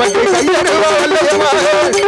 அழைச்சது ஐயா ஓ